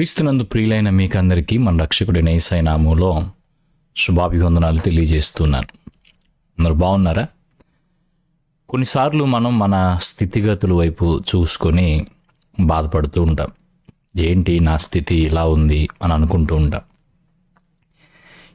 క్రీస్తునందు ప్రియులైన మీకందరికీ మన రక్షకుడి నైసైనాములో శుభాభివందనాలు తెలియజేస్తున్నాను. అందరు బాగున్నారా? కొన్నిసార్లు మనం మన స్థితిగతుల వైపు చూసుకొని బాధపడుతూ ఉంటాం. ఏంటి నా స్థితి ఇలా ఉంది అని అనుకుంటూ ఉంటాం.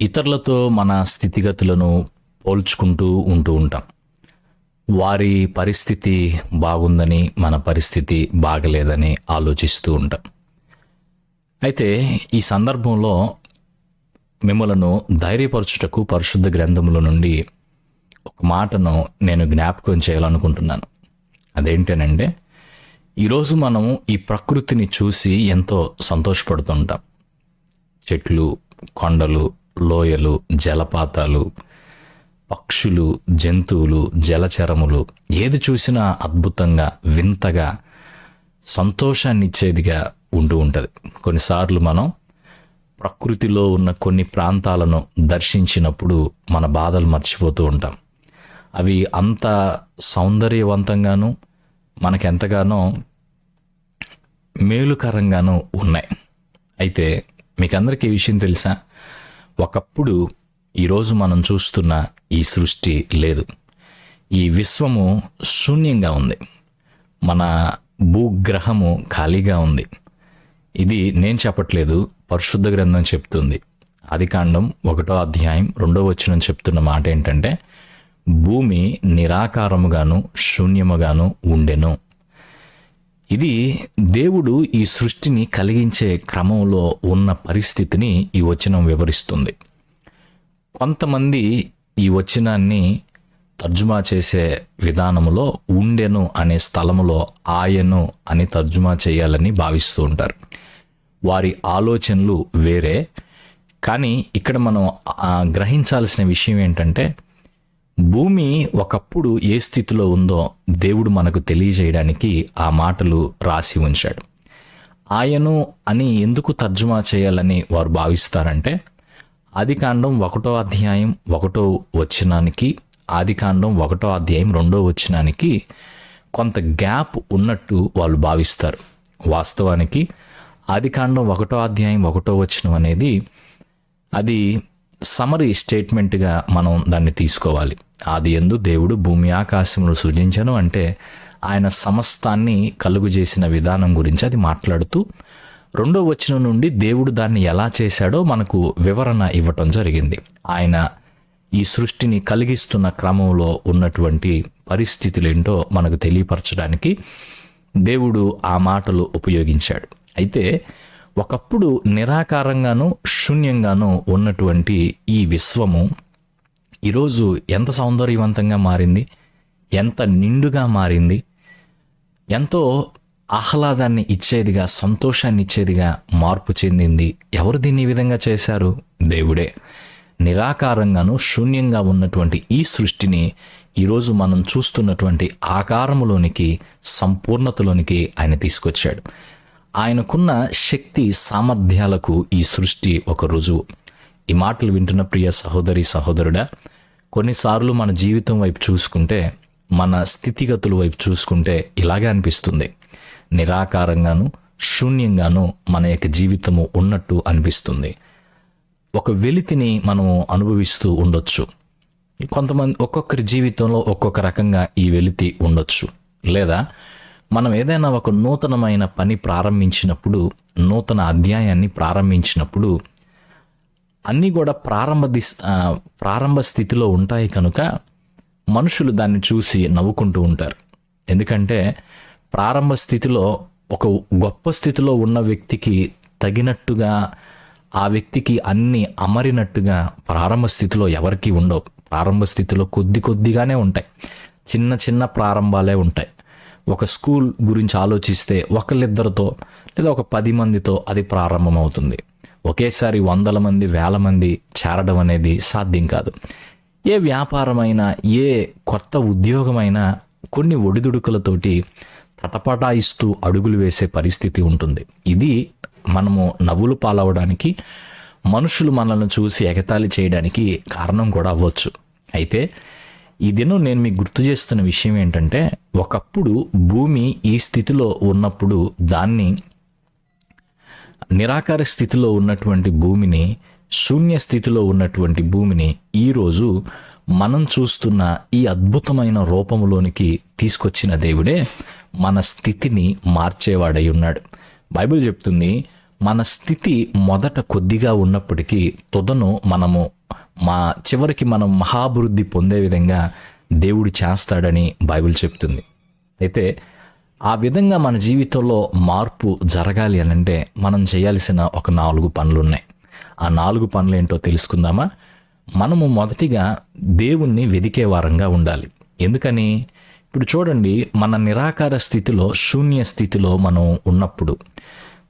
ఇతరులతో మన స్థితిగతులను పోల్చుకుంటూ ఉంటూ ఉంటాం. వారి పరిస్థితి బాగుందని మన పరిస్థితి బాగలేదని ఆలోచిస్తూ ఉంటాం. అయితే ఈ సందర్భంలో మిమ్మలను ధైర్యపరచుటకు పరిశుద్ధ గ్రంథముల నుండి ఒక మాటను నేను జ్ఞాపకం చేయాలనుకుంటున్నాను. అదేంటనంటే ఈరోజు మనము ఈ ప్రకృతిని చూసి ఎంతో సంతోషపడుతుంటాం. చెట్లు కొండలు లోయలు జలపాతాలు పక్షులు జంతువులు జలచరములు ఏది చూసినా అద్భుతంగా వింతగా సంతోషాన్ని ఇచ్చేదిగా ఉంటూ ఉంటుంది. కొన్నిసార్లు మనం ప్రకృతిలో ఉన్న కొన్ని ప్రాంతాలను దర్శించినప్పుడు మన బాధలు మర్చిపోతూ ఉంటాం. అవి అంత సౌందర్యవంతంగాను మనకెంతగానో మేలుకరంగాను ఉన్నాయి. అయితే మీకందరికీ ఈ విషయం తెలుసా? ఒకప్పుడు ఈరోజు మనం చూస్తున్న ఈ సృష్టి లేదు. ఈ విశ్వము శూన్యంగా ఉంది. మన భూగ్రహము ఖాళీగా ఉంది. ఇది నేను చెప్పట్లేదు పరిశుద్ధ గ్రంథం చెప్తుంది. ఆదికాండం ఒకటో అధ్యాయం రెండో వచనం చెప్తున్న మాట ఏంటంటే భూమి నిరాకారముగాను శూన్యముగాను ఉండెను. ఇది దేవుడు ఈ సృష్టిని కలిగించే క్రమంలో ఉన్న పరిస్థితిని ఈ వచనం వివరిస్తుంది. కొంతమంది ఈ వచనాన్ని తర్జుమా చేసే విధానములో ఉండెను అనే స్థలములో ఆయను అని తర్జుమా చేయాలని భావిస్తూ ఉంటారు. వారి ఆలోచనలు వేరే. కానీ ఇక్కడ మనం గ్రహించాల్సిన విషయం ఏంటంటే భూమి ఒకప్పుడు ఏ స్థితిలో ఉందో దేవుడు మనకు తెలియజేయడానికి ఆ మాటలు రాసి ఉంచాడు. ఆయను అని ఎందుకు తర్జుమా చేయాలని వారు భావిస్తారంటే ఆదికాండం ఒకటో అధ్యాయం ఒకటో వచనానికి ఆదికాండం ఒకటో అధ్యాయం రెండో వచనానికి కొంత గ్యాప్ ఉన్నట్టు వాళ్ళు భావిస్తారు. వాస్తవానికి ఆదికాండం ఒకటో అధ్యాయం ఒకటో వచనం అనేది అది సమరీ స్టేట్మెంట్గా మనం దాన్ని తీసుకోవాలి. ఆది ఎందు దేవుడు భూమి ఆకాశములు సృజించను అంటే ఆయన సమస్తాన్ని కలుగు చేసిన విధానం గురించి అది మాట్లాడుతూ రెండో వచనం నుండి దేవుడు దాన్ని ఎలా చేశాడో మనకు వివరణ ఇవ్వటం జరిగింది. ఆయన ఈ సృష్టిని కలిగిస్తున్న క్రమంలో ఉన్నటువంటి పరిస్థితులేంటో మనకు తెలియపరచడానికి దేవుడు ఆ మాటలు ఉపయోగించాడు. అయితే ఒకప్పుడు నిరాకారంగాను శూన్యంగాను ఉన్నటువంటి ఈ విశ్వము ఈరోజు ఎంత సౌందర్యవంతంగా మారింది ఎంత నిండుగా మారింది ఎంతో ఆహ్లాదాన్ని ఇచ్చేదిగా సంతోషాన్ని ఇచ్చేదిగా మార్పు చెందింది. ఎవరు దీన్ని ఈ విధంగా చేశారు? దేవుడే. నిరాకారంగాను శూన్యంగా ఉన్నటువంటి ఈ సృష్టిని ఈరోజు మనం చూస్తున్నటువంటి ఆకారములోనికి సంపూర్ణతలోనికి ఆయన తీసుకొచ్చాడు. ఆయనకున్న శక్తి సామర్థ్యాలకు ఈ సృష్టి ఒక రుజువు. ఈ మాటలు వింటున్న ప్రియ సహోదరి సహోదరుడా కొన్నిసార్లు మన జీవితం వైపు చూసుకుంటే మన స్థితిగతుల వైపు చూసుకుంటే ఇలాగే అనిపిస్తుంది. నిరాకారంగాను శూన్యంగాను మన యొక్క జీవితము ఉన్నట్టు అనిపిస్తుంది. ఒక వెలితిని మనము అనుభవిస్తూ ఉండొచ్చు. కొంతమంది ఒక్కొక్కరి జీవితంలో ఒక్కొక్క రకంగా ఈ వెలితి ఉండొచ్చు. లేదా మనం ఏదైనా ఒక నూతనమైన పని ప్రారంభించినప్పుడు నూతన అధ్యాయాన్ని ప్రారంభించినప్పుడు అన్నీ కూడా ప్రారంభ దిశ ప్రారంభ స్థితిలో ఉంటాయి కనుక మనుషులు దాన్ని చూసి నవ్వుకుంటూ ఉంటారు. ఎందుకంటే ప్రారంభ స్థితిలో ఒక గొప్ప స్థితిలో ఉన్న వ్యక్తికి తగినట్టుగా ఆ వ్యక్తికి అన్ని అమరినట్టుగా ప్రారంభ స్థితిలో ఎవరికీ ఉండవు. ప్రారంభ స్థితిలో కొద్ది కొద్దిగానే ఉంటాయి. చిన్న చిన్న ప్రారంభాలే ఉంటాయి. ఒక స్కూల్ గురించి ఆలోచిస్తే ఒకళ్ళిద్దరితో లేదా ఒక పది మందితో అది ప్రారంభమవుతుంది. ఒకేసారి వందల మంది వేల మంది చేరడం అనేది సాధ్యం కాదు. ఏ వ్యాపారమైనా ఏ కొత్త ఉద్యోగమైనా కొన్ని ఒడిదుడుకులతోటి తటపటాయిస్తూ అడుగులు వేసే పరిస్థితి ఉంటుంది. ఇది మనము నవ్వులు పాలవడానికి మనుషులు మనల్ని చూసి ఎగతాళి చేయడానికి కారణం కూడా అవ్వచ్చు. అయితే ఈ దినం నేను మీకు గుర్తు చేస్తున్న విషయం ఏంటంటే ఒకప్పుడు భూమి ఈ స్థితిలో ఉన్నప్పుడు దాన్ని నిరాకార స్థితిలో ఉన్నటువంటి భూమిని శూన్య స్థితిలో ఉన్నటువంటి భూమిని ఈరోజు మనం చూస్తున్న ఈ అద్భుతమైన రూపంలోనికి తీసుకొచ్చిన దేవుడే మన స్థితిని మార్చేవాడై ఉన్నాడు. బైబిల్ చెప్తుంది మన స్థితి మొదట కొద్దిగా ఉన్నప్పటికీ తుదను మనము మా చివరికి మనం మహాభివృద్ధి పొందే విధంగా దేవుడు చేస్తాడని బైబిల్ చెప్తుంది. అయితే ఆ విధంగా మన జీవితంలో మార్పు జరగాలి అని అంటే మనం చేయాల్సిన ఒక నాలుగు పనులు ఉన్నాయి. ఆ నాలుగు పనులు ఏంటో తెలుసుకుందామా? మనము మొదటిగా దేవుణ్ణి వెదికే వారంగా ఉండాలి. ఎందుకని? ఇప్పుడు చూడండి మన నిరాకార స్థితిలో శూన్య స్థితిలో మనం ఉన్నప్పుడు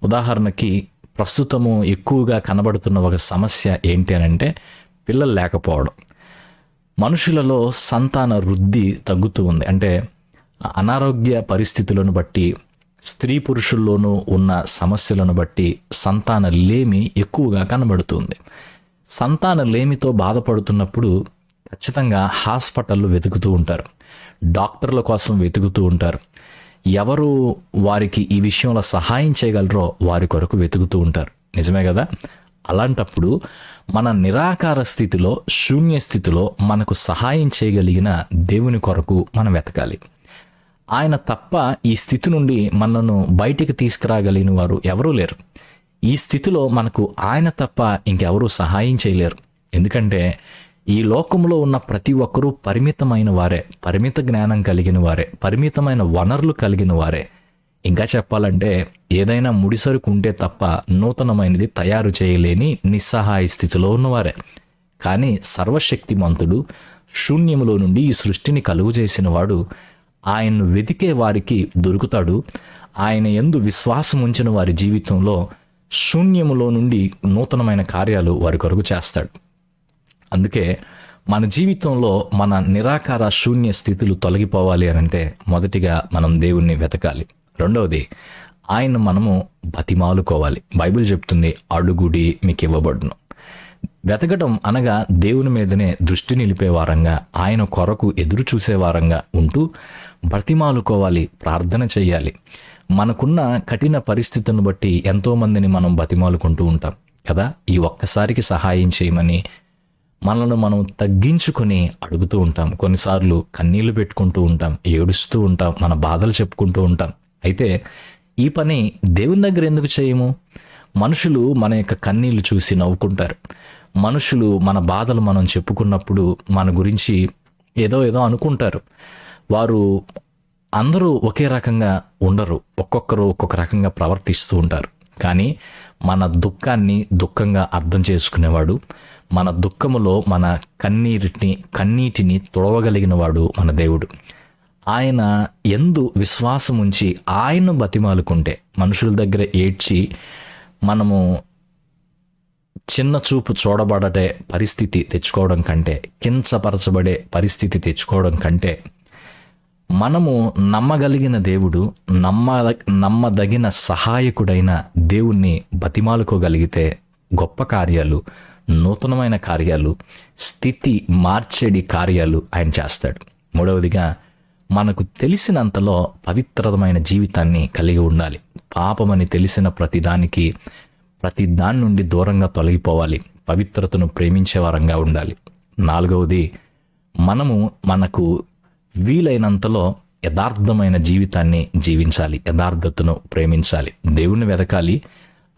ఉదాహరణకి ప్రస్తుతము ఎక్కువగా కనబడుతున్న ఒక సమస్య ఏంటి అని అంటే పిల్లలు లేకపోవడం. మనుషులలో సంతాన వృద్ధి తగ్గుతూ ఉంది. అంటే అనారోగ్య పరిస్థితులను బట్టి స్త్రీ పురుషుల్లోనూ ఉన్న సమస్యలను బట్టి సంతాన లేమి ఎక్కువగా కనబడుతుంది సంతాన లేమితో బాధపడుతున్నప్పుడు ఖచ్చితంగా హాస్పిటళ్ళు వెతుకుతూ ఉంటారు. డాక్టర్ల కోసం వెతుకుతూ ఉంటారు. ఎవరు వారికి ఈ విషయంలో సహాయం చేయగలరో వారి కొరకు వెతుకుతూ ఉంటారు. నిజమే కదా? అలాంటప్పుడు మన నిరాకార స్థితిలో శూన్య స్థితిలో మనకు సహాయం చేయగలిగిన దేవుని కొరకు మనం వెతకాలి. ఆయన తప్ప ఈ స్థితి నుండి మనను బయటికి తీసుకురాగలిగిన వారు ఎవరూ లేరు. ఈ స్థితిలో మనకు ఆయన తప్ప ఇంకెవరూ సహాయం చేయలేరు. ఎందుకంటే ఈ లోకంలో ఉన్న ప్రతి ఒక్కరూ పరిమితమైన వారే పరిమిత జ్ఞానం కలిగిన వారే పరిమితమైన వనరులు కలిగిన వారే. ఇంకా చెప్పాలంటే ఏదైనా ముడిసరుకు ఉంటే తప్ప నూతనమైనది తయారు చేయలేని నిస్సహాయ స్థితిలో ఉన్నవారే. కానీ సర్వశక్తిమంతుడు శూన్యములో నుండి ఈ సృష్టిని కలుగు చేసిన వాడు ఆయన్ను వెతికే వారికి దొరుకుతాడు. ఆయన ఎందు విశ్వాసం ఉంచిన వారి జీవితంలో శూన్యములో నుండి నూతనమైన కార్యాలు వారి కొరకు చేస్తాడు. అందుకే మన జీవితంలో మన నిరాకార శూన్య స్థితులు తొలగిపోవాలి అని అంటే మొదటిగా మనం దేవుణ్ణి వెతకాలి. రెండవది ఆయన మనము బతిమాలుకోవాలి. బైబిల్ చెప్తుంది అడుగుడి మీకు ఇవ్వబడును వెతకడం అనగా దేవుని మీదనే దృష్టి నిలిపే వారంగా ఆయన కొరకు ఎదురు చూసేవారంగా ఉంటూ బతిమాలుకోవాలి ప్రార్థన చేయాలి. మనకున్న కఠిన పరిస్థితులను బట్టి ఎంతోమందిని మనం బతిమాలుకుంటూ ఉంటాం కదా? ఈ ఒక్కసారికి సహాయం చేయమని మనల్ని మనం తగ్గించుకొని అడుగుతూ ఉంటాం. కొన్నిసార్లు కన్నీళ్ళు పెట్టుకుంటూ ఉంటాం. ఏడుస్తూ ఉంటాం. మన బాధలు చెప్పుకుంటూ ఉంటాం. అయితే ఈ పని దేవుని దగ్గర ఎందుకు చేయము? మనుషులు మన యొక్క కన్నీళ్ళు చూసి నవ్వుకుంటారు. మనుషులు మన బాధలు మనం చెప్పుకున్నప్పుడు మన గురించి ఏదో ఏదో అనుకుంటారు. వారు అందరూ ఒకే రకంగా ఉండరు. ఒక్కొక్కరు ఒక్కొక్క రకంగా ప్రవర్తిస్తూ ఉంటారు. కానీ మన దుఃఖాన్ని దుఃఖంగా అర్థం చేసుకునేవాడు మన దుఃఖములో మన కన్నీటిని కన్నీటిని తుడవగలిగిన వాడు మన దేవుడు. ఆయన ఎందు విశ్వాసం ఉంచి ఆయన్ను బతిమాలుకుంటే మనుషుల దగ్గర ఏడ్చి మనము చిన్న చూపు చూడబడటే పరిస్థితి తెచ్చుకోవడం కంటే కించపరచబడే పరిస్థితి తెచ్చుకోవడం కంటే మనము నమ్మగలిగిన దేవుడు నమ్మ నమ్మదగిన సహాయకుడైన దేవుణ్ణి బతిమాలుకోగలిగితే గొప్ప కార్యాలు నూతనమైన కార్యాలు స్థితి మార్చేడి కార్యాలు ఆయన చేస్తాడు. మూడవదిగా మనకు తెలిసినంతలో పవిత్రమైన జీవితాన్ని కలిగి ఉండాలి. పాపమని తెలిసిన ప్రతిదానికి ప్రతి దాని నుండి దూరంగా తొలగిపోవాలి. పవిత్రతను ప్రేమించే వారంగా ఉండాలి. నాలుగవది మనము మనకు వీలైనంతలో యథార్థమైన జీవితాన్ని జీవించాలి. యథార్థతను ప్రేమించాలి. దేవుణ్ణి వెతకాలి.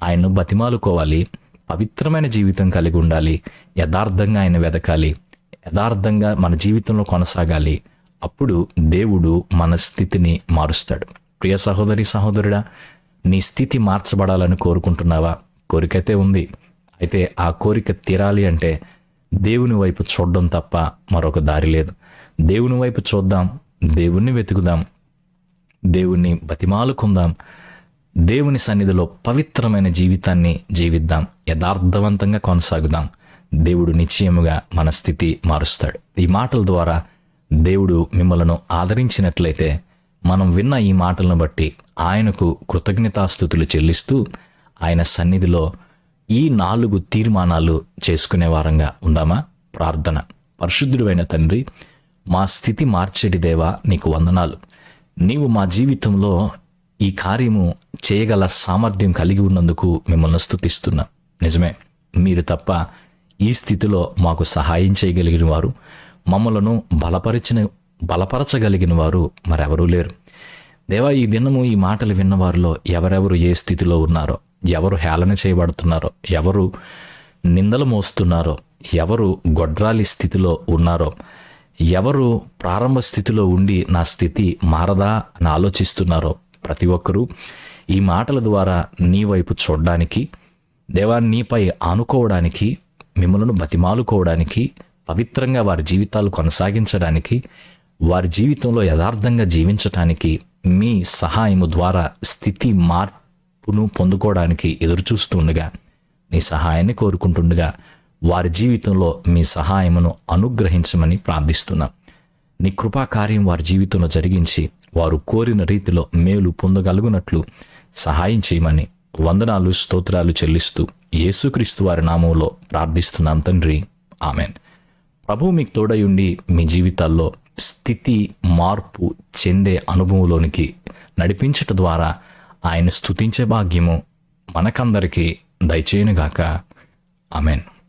ఆయన్ను బతిమాలుకోవాలి. పవిత్రమైన జీవితం కలిగి ఉండాలి యథార్థంగా ఆయన వెతకాలి యథార్థంగా మన జీవితంలో కొనసాగాలి. అప్పుడు దేవుడు మన స్థితిని మారుస్తాడు. ప్రియ సహోదరి సహోదరుడా నీ స్థితి మార్చబడాలని కోరుకుంటున్నావా? కోరికైతే ఉంది. అయితే ఆ కోరిక తీరాలి అంటే దేవుని వైపు చూడడం తప్ప మరొక దారి లేదు. దేవుని వైపు చూద్దాం దేవుణ్ణి వెతుకుదాం దేవుణ్ణి బతిమాలుకుందాం దేవుని సన్నిధిలో పవిత్రమైన జీవితాన్ని జీవిద్దాం. యథార్థవంతంగా కొనసాగుదాం. దేవుడు నిశ్చయముగా మన స్థితి మారుస్తాడు. ఈ మాటల ద్వారా దేవుడు మిమ్మలను ఆదరించినట్లయితే మనం విన్న ఈ మాటలను బట్టి ఆయనకు కృతజ్ఞతాస్థుతులు చెల్లిస్తూ ఆయన సన్నిధిలో ఈ నాలుగు తీర్మానాలు చేసుకునే వారంగా ఉందామా? ప్రార్థన. పరిశుద్ధుడైన తండ్రి మా స్థితి మార్చేటి దేవా నీకు వందనాలు. నీవు మా జీవితంలో ఈ కార్యము చేయగల సామర్థ్యం కలిగి ఉన్నందుకు మిమ్మల్ని స్థుతిస్తున్నా నిజమే మీరు తప్ప ఈ స్థితిలో మాకు సహాయం చేయగలిగిన వారు మమ్మలను బలపరిచిన బలపరచగలిగిన వారు మరెవరూ లేరు. దేవా ఈ దినము ఈ మాటలు విన్నవారిలో ఎవరెవరు ఏ స్థితిలో ఉన్నారో ఎవరు హేళన చేయబడుతున్నారో ఎవరు నిందలు మోస్తున్నారో ఎవరు గొడ్రాలి స్థితిలో ఉన్నారో ఎవరు ప్రారంభ స్థితిలో ఉండి నా స్థితి మారదా అని ఆలోచిస్తున్నారో ప్రతి ఒక్కరూ ఈ మాటల ద్వారా నీ వైపు చూడడానికి దేవాన్ని నీపై ఆనుకోవడానికి మిమ్మలను బతిమాలుకోవడానికి పవిత్రంగా వారి జీవితాలు కొనసాగించడానికి వారి జీవితంలో యథార్థంగా జీవించటానికి మీ సహాయము ద్వారా స్థితి మార్పును పొందుకోవడానికి ఎదురుచూస్తుండగా నీ సహాయాన్ని కోరుకుంటుండగా వారి జీవితంలో మీ సహాయమును అనుగ్రహించమని ప్రార్థిస్తున్నాం. నీ కృపాకార్యం వారి జీవితంలో జరిగించి వారు కోరిన రీతిలో మేలు పొందగలుగునట్లు సహాయం చేయమని వందనాలు స్తోత్రాలు చెల్లిస్తూ యేసుక్రీస్తు వారి నామంలో ప్రార్థిస్తున్నాం తండ్రి. ఆమెన్. ప్రభు మీకు తోడయుండి మీ జీవితాల్లో స్థితి మార్పు చెందే అనుభవంలోనికి నడిపించట ద్వారా ఆయన స్థుతించే భాగ్యము మనకందరికీ దయచేయనుగాక. ఆమెన్.